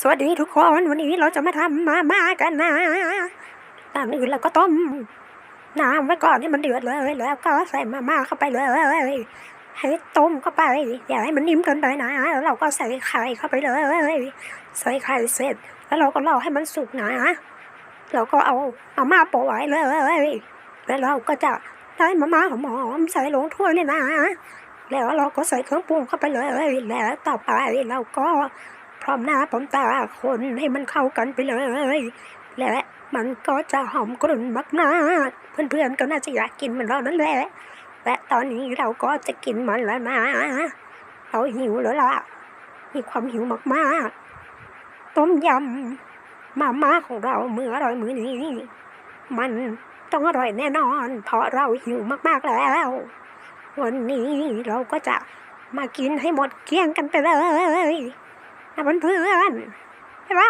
สวัสดีทุกคน วันนี้เราจะมาทำมาม่ากันนะก่อนอื่นเราก็ต้มน้ำไว้ก่อนให้มันเดือดเลย แล้วก็ใส่มาม่าเข้าไปเลย ให้ต้มเข้าไป อย่าให้มันนิ่มเกินไปนะแล้วเราก็ใส่ไข่เข้าไปเลย ใส่ไข่เสร็จ แล้วเราก็รอให้มันสุกนะเราก็เอามาม่าโปะไว้เลยแล้วเราก็จะได้มาม่าหอมๆใส่ลงถ้วยเลยนะ แล้วเราก็ใส่เครื่องปรุงเข้าไปเลยแล้วต่อไปเราก็ ร้อมหน้าพร้อมตาคนให้มันเข้ากันไปเลย และมันก็จะหอมกรุ่นมากๆ เพื่อนๆก็น่าจะอยากกินมือนเรานั่นแหละ และตอนนี้เราก็จะกินมันแล้วนะเราหิวแล้วล่ะ มีความหิวมากๆ ต้มยำมาม่าของเรามืออร่อยมือนี้ มันต้องอร่อยแน่นอน เพราะเราหิวมากๆแล้ว วันนี้เราก็จะมากินให้หมดเกลี้ยงกันไปเลย นะ